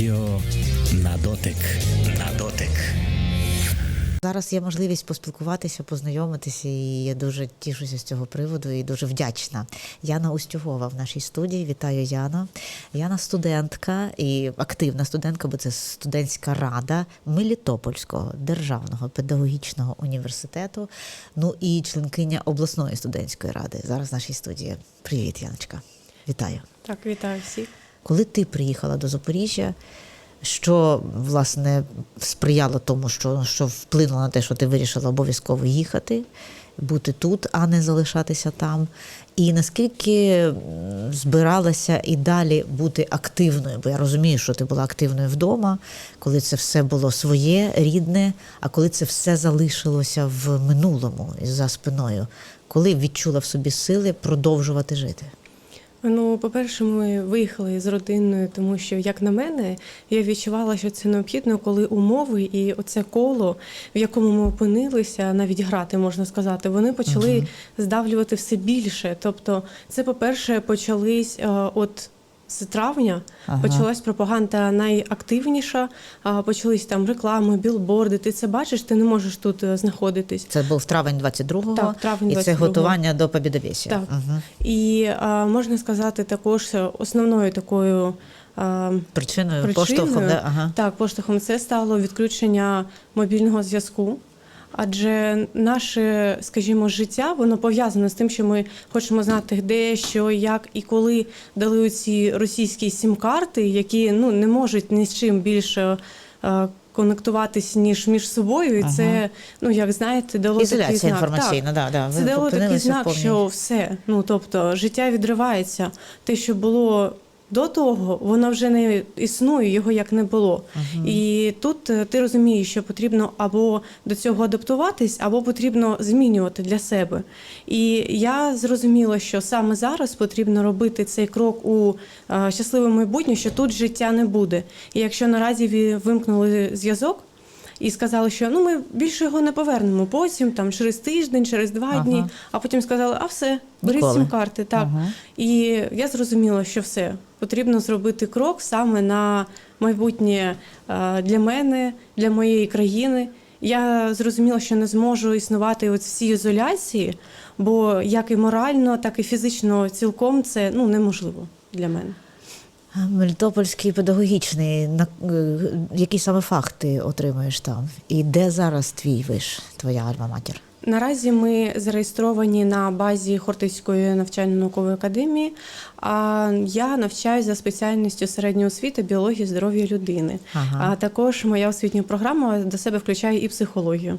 Радіо на дотик. На дотик. Зараз є можливість поспілкуватися, познайомитися, і я дуже тішуся з цього приводу і дуже вдячна. Яна Устюгова в нашій студії. Вітаю Яна. Яна студентка і активна студентка, бо це студентська рада Мелітопольського державного педагогічного університету. Ну і членкиня обласної студентської ради. Зараз в нашій студії. Привіт, Яночка. Вітаю. Так, вітаю всіх. Коли ти приїхала до Запоріжжя, що власне сприяло тому, що, що вплинуло на те, що ти вирішила обов'язково їхати, бути тут, а не залишатися там. І наскільки збиралася і далі бути активною? Бо я розумію, що ти була активною вдома, коли це все було своє, рідне, а коли це все залишилося в минулому за спиною, коли відчула в собі сили продовжувати жити? Ну, по-перше, ми виїхали з родиною, тому що, як на мене, я відчувала, що це необхідно, коли умови і оце коло, в якому ми опинилися, навіть грати можна сказати, вони почали здавлювати все більше. Тобто, це, по-перше, почались е, от. З травня Ага. почалась пропаганда найактивніша. Почались там реклами, білборди. Ти це бачиш, ти не можеш тут е, знаходитись. Це був травень 22-го, Так, травень і це готування до Побідовєсія. Так. Угу. І можна сказати, також е, основною такою Причиною, причиною, поштовхом, да? ага. так, поштовхом це стало відключення мобільного зв'язку. Адже наше, скажімо, життя воно пов'язане з тим, що ми хочемо знати, де, що, як і коли дали ці російські сім-карти, які ну не можуть ні з чим більше е, конектуватись ніж між собою. І це, ну як знаєте, дало такий Ізоляція знак. інформаційна, да, да. Це дало такий знак, повній- що все. Ну тобто, життя відривається. Те, що було до того, воно вже не існує, його як не було. І тут е, ти розумієш, що потрібно або до цього адаптуватись, або потрібно змінювати для себе. І я зрозуміла, що саме зараз потрібно робити цей крок у е, щасливе майбутнє, що тут життя не буде. І якщо наразі ви вимкнули зв'язок. І сказали, що ну ми більше його не повернемо. Потім там через тиждень, через два Ага. дні. А потім сказали, а все, беріть сім карти. Так Ага. і я зрозуміла, що все потрібно зробити крок саме на майбутнє е, для мене, для моєї країни. Я зрозуміла, що не зможу існувати от в цій ізоляції, бо як і морально, так і фізично цілком це ну неможливо для мене. Мелітопольський педагогічний, на, е, які саме фах ти отримуєш там? І де зараз твій виш, твоя альма-матір? Наразі ми зареєстровані на базі Хортицької навчально-наукової академії. А я навчаюся за спеціальністю середньої освіти біології здоров'я людини. Ага. А також моя освітня програма до себе включає і психологію.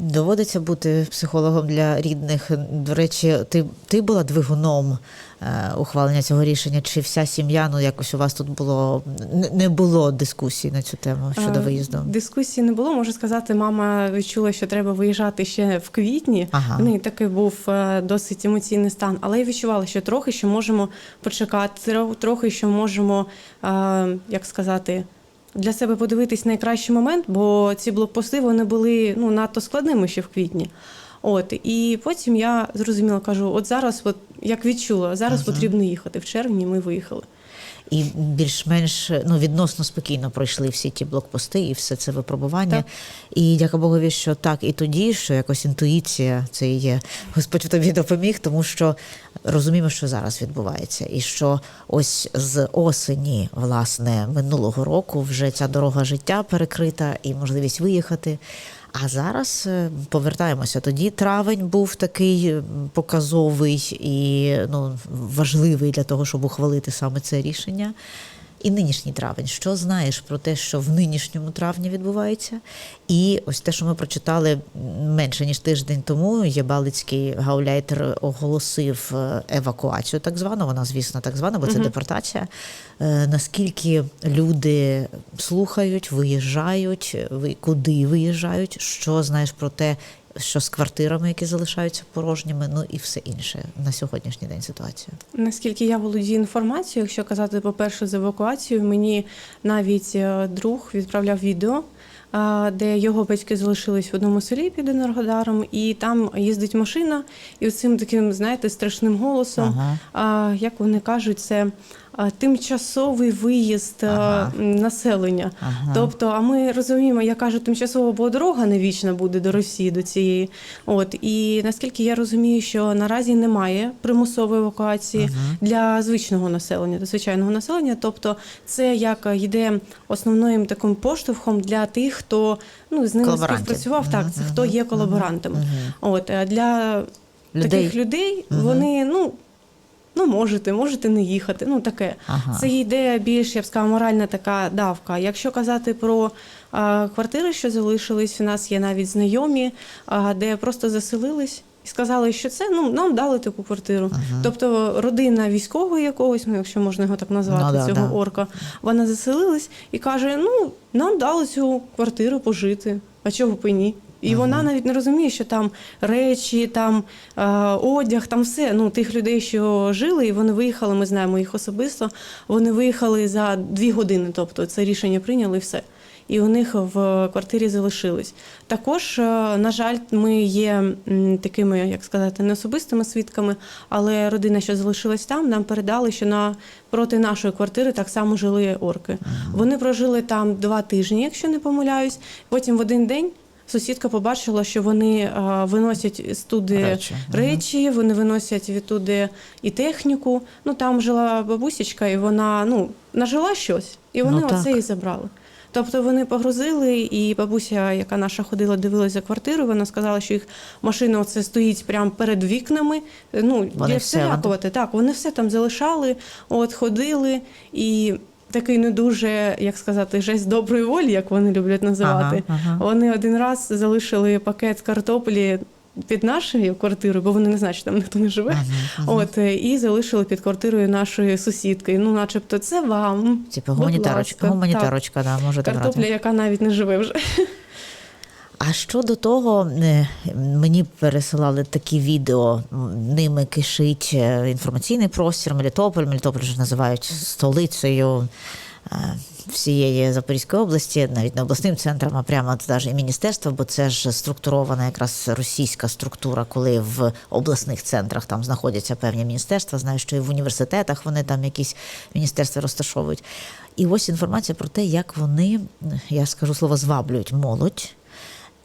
Доводиться бути психологом для рідних. До речі, ти, ти була двигуном е, ухвалення цього рішення, чи вся сім'я, ну якось у вас тут було не- було дискусій на цю тему щодо Е, виїзду? Дискусії не було. Можу сказати, мама відчула, що треба виїжджати ще в квітні. Ага. В неї такий був е, досить емоційний стан. Але я відчувала, що трохи що можемо почекати, трохи що можемо, як сказати. Для себе подивитись найкращий момент, бо ці блокпости вони були ну надто складними ще в квітні. От і потім я зрозуміла, кажу: от зараз, от як відчула, зараз потрібно їхати. В червні ми виїхали. І більш-менш ну, відносно спокійно пройшли всі ті блокпости і все це випробування. Так. І дяка Богові, що так, і тоді, що якось інтуїція це і є. Господь тобі допоміг, тому що розуміємо, що зараз відбувається, і що ось з осені, власне, минулого року вже ця дорога життя перекрита і можливість виїхати. А зараз е, повертаємося. Тоді травень був такий показовий і ну, важливий для того, щоб ухвалити саме це рішення. І нинішній травень. Що знаєш про те, що в нинішньому травні відбувається? І ось те, що ми прочитали менше ніж тиждень тому, Єбалицький гауляйтер оголосив е, евакуацію, так звану. Вона, звісно, так звана, бо це депортація. Е, Наскільки люди слухають, виїжджають, куди виїжджають? Що знаєш про те, що з квартирами, які залишаються порожніми, ну і все інше на сьогоднішній день ситуація. Наскільки я володію інформацією, якщо казати по-перше з евакуацією, мені навіть е, друг відправляв відео, де його батьки залишились в одному селі під Енергодаром, і там їздить машина, і цим таким, знаєте, страшним голосом, Ага. як вони кажуть, це тимчасовий виїзд Ага. населення. Ага. Тобто, а ми розуміємо, я кажу, тимчасово, бо дорога не вічна буде до Росії, до цієї. От і наскільки я розумію, що наразі немає примусової евакуації для звичного населення, до звичайного населення. Тобто, це як йде основним таким поштовхом для тих, хто ну з ними співпрацював. Так, це хто є колаборантами. От е, для Людей. таких людей вони ну. Ну, можете, можете не їхати. Ну таке. Ага. Це йде більш, я б сказала, моральна така давка. Якщо казати про а, квартири, що залишились, у нас є навіть знайомі, а, де просто заселились і сказали, що це ну нам дали таку квартиру. Тобто родина військового якогось, ну якщо можна його так назвати, Ну, да, цього да. орка, вона заселилась і каже: Ну, нам дали цю квартиру пожити. А чого б і ні? І вона навіть не розуміє, що там речі, там е, одяг, там все. Ну, тих людей, що жили, і вони виїхали, ми знаємо їх особисто. Вони виїхали за дві години, тобто це рішення прийняли і все. І у них в квартирі залишились. Також, е, на жаль, ми є такими, як сказати, не особистими свідками, але родина, що залишилась там, нам передали, що на проти нашої квартири так само жили орки. Вони прожили там два тижні, якщо не помиляюсь. Потім в один день. Сусідка побачила, що вони е, виносять з туди Речі. речі, вони виносять відтуди і техніку. Ну там жила бабусечка, і вона ну нажила щось, і вони Ну, оце і забрали. Тобто вони погрузили, і бабуся, яка наша ходила, дивилася за квартиру, вона сказала, що їх машина оце стоїть прямо перед вікнами. Ну, Вони все, всілякувати. Так, вони все там залишали, от ходили і. Такий не дуже, як сказати, жесть доброї волі, як вони люблять називати. Ага, ага. Вони один раз залишили пакет картоплі під нашою квартирою, бо вони не знають, що там ніхто не живе. От е, і залишили під квартирою нашої сусідки. Ну, начебто, це вам. Типу гуманітарочка, гуманітарочка, да, може Картопля, яка навіть не живе вже. А щодо того, е, мені пересилали такі відео, ними кишить е, інформаційний простір Мелітополь. Мелітополь вже називають столицею е, всієї Запорізької області, навіть не обласним центром, а прямо навіть і міністерство, бо це ж структурована якраз російська структура, коли в обласних центрах там знаходяться певні міністерства. Знаю, що і в університетах вони там якісь міністерства розташовують. І ось інформація про те, як вони, я скажу слово, зваблюють молодь.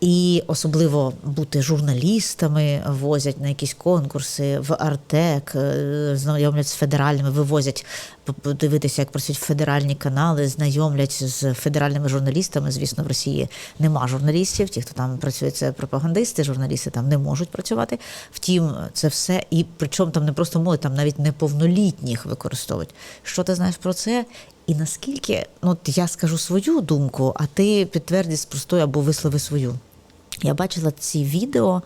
І особливо бути журналістами, возять на якісь конкурси в Артек, е, знайомлять з федеральними, вивозять подивитися, як працюють федеральні канали, знайомлять з федеральними журналістами. Звісно, в Росії нема журналістів. Ті, хто там працює, це пропагандисти, журналісти там не можуть працювати. Втім, це все, і причому там не просто молодь, там навіть неповнолітніх використовують. Що ти знаєш про це? І наскільки, ну я скажу свою думку, а ти підтвердиш спростуй або вислови свою. Я бачила ці відео,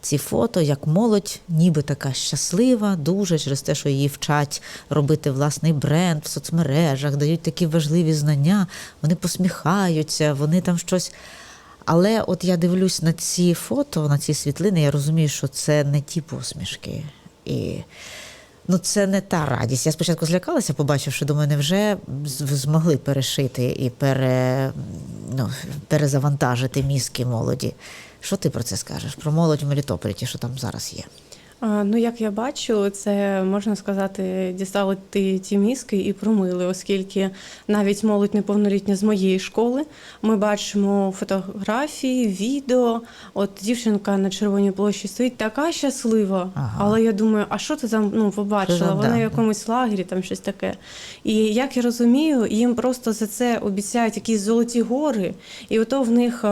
ці фото, як молодь, ніби така щаслива, дуже через те, що її вчать робити власний бренд в соцмережах, дають такі важливі знання, вони посміхаються, вони там щось. Але от я дивлюсь на ці фото, на ці світлини, я розумію, що це не ті посмішки. І ну, це не та радість. Я спочатку злякалася, побачивши, думаю, невже змогли перешити і пере, ну, перезавантажити мізки молоді. Що ти про це скажеш? Про молодь в Мелітополі, що там зараз є? Ну, як я бачу, це можна сказати, дістали ті, ті мізки і промили, оскільки навіть молодь неповнолітня з моєї школи. Ми бачимо фотографії, відео. От дівчинка на червоній площі стоїть така щаслива. Ага. Але я думаю, а що ти там ну, побачила? Вона да. в якомусь лагері, там щось таке. І як я розумію, їм просто за це обіцяють якісь золоті гори, і ото в них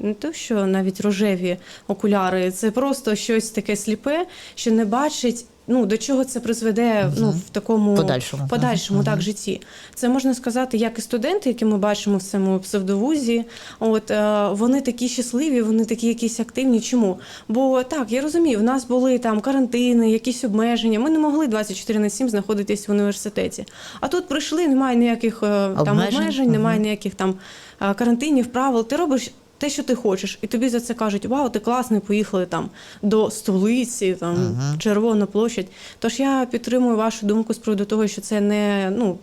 не то, що навіть рожеві окуляри, це просто щось таке сліпе, що не бачить. Ну, до чого це призведе ну, в такому Подальшому. подальшому так, житті. Це можна сказати, як і студенти, які ми бачимо в цьому псевдовузі. От е, вони такі щасливі, вони такі якісь активні. Чому? Бо так, я розумію, в нас були там карантини, якісь обмеження. Ми не могли 24 на 7 знаходитись в університеті. А тут прийшли, немає ніяких е, там Обмежень, немає ніяких там е, карантинів, правил. Ти робиш. Те, що ти хочеш, і тобі за це кажуть, вау, ти класний, поїхали там до столиці, там Червона площадь. Тож я підтримую вашу думку з приводу того, що це не ну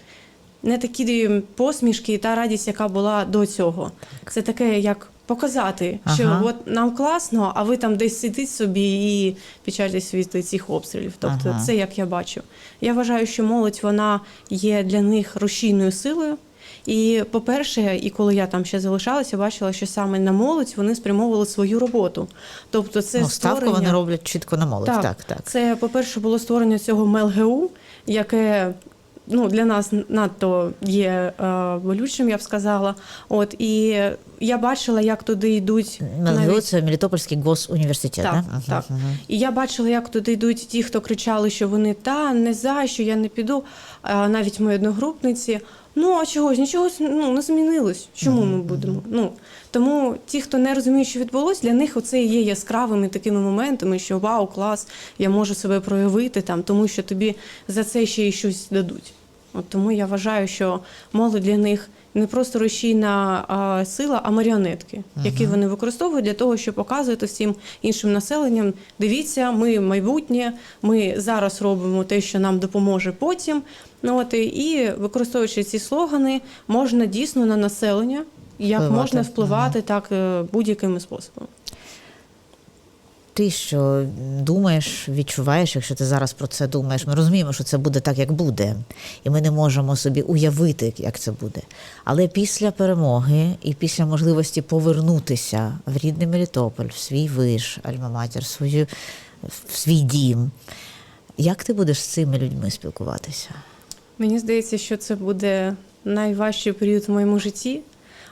не такі посмішки і та радість, яка була до цього. Це таке, як показати, що Ага. от нам класно, а ви там десь сидіть собі і печальтесь від цих обстрілів. Тобто, Ага. це як я бачу. Я вважаю, що молодь вона є для них рушійною силою. І по-перше, і коли я там ще залишалася, бачила, що саме на молодь вони спрямовували свою роботу. Тобто, це ну, ставку створення... вони роблять чітко на молодь. Так, так. так. Це, по-перше, було створення цього МЛГУ, яке ну, для нас надто є е, болючим, я б сказала. От, і я бачила, як туди йдуть МЛГУ – це Мелітопольський госуніверситет, так, да? Так. ага. І я бачила, як туди йдуть ті, хто кричали, що вони та не за, що я не піду. Навіть мої одногрупниці. Ну а чогось, нічого ну, не змінилось. Чому ми будемо? Ну тому ті, хто не розуміє, що відбулось, для них оце і є яскравими такими моментами, що вау, клас, я можу себе проявити там, тому що тобі за це ще й щось дадуть. От тому я вважаю, що молодь для них не просто рушійна а, сила, а маріонетки, які вони використовують для того, щоб показувати всім іншим населенням. Дивіться, ми майбутнє, ми зараз робимо те, що нам допоможе потім. Ну от і- використовуючи ці слогани, можна дійсно на населення, як Впливати. можна впливати так е, будь-якими способами. Ти що думаєш, відчуваєш, якщо ти зараз про це думаєш, ми розуміємо, що це буде так, як буде, і ми не можемо собі уявити, як це буде. Але після перемоги і після можливості повернутися в рідний Мелітополь, в свій виш, альма-матір, свою, в свій дім, як ти будеш з цими людьми спілкуватися? Мені здається, що це буде найважчий період в моєму житті,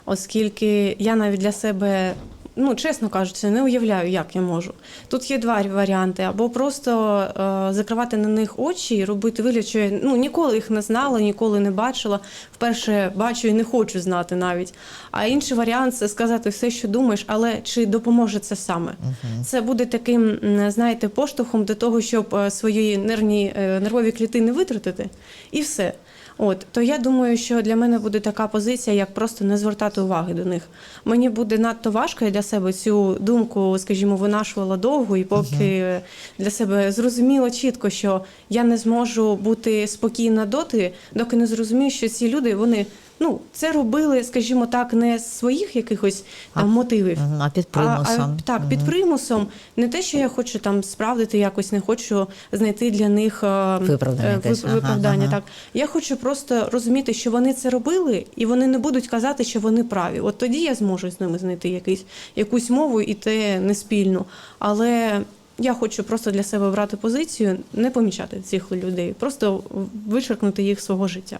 оскільки я навіть для себе, ну чесно кажучи, не уявляю, як я можу. Тут є два варіанти: або просто е, закривати на них очі і робити вигляд, що я ну, ніколи їх не знала, ніколи не бачила. Вперше бачу і не хочу знати навіть. А інший варіант це сказати все, що думаєш, але чи допоможе це саме? Це буде таким, знаєте, поштовхом до того, щоб е, свої нервні е, нервові клітини витратити, і все. От то я думаю, що для мене буде така позиція, як просто не звертати уваги до них. Мені буде надто важко я для себе цю думку, скажімо, винашувала довго, і поки для себе зрозуміло чітко, що я не зможу бути спокійна доти, доки не зрозумію, що ці люди вони ну це робили, скажімо так, не з своїх якихось там мотивів. А під примусом? а, так, під примусом. Не те, що я хочу там справдити якось, не хочу знайти для них Виправдання е, виправдання. ага. Так. Я хочу просто розуміти, що вони це робили, і вони не будуть казати, що вони праві. От тоді я зможу з ними знайти якийсь, якусь мову і те не спільну. Але я хочу просто для себе брати позицію, не помічати цих людей, просто вичеркнути їх з свого життя.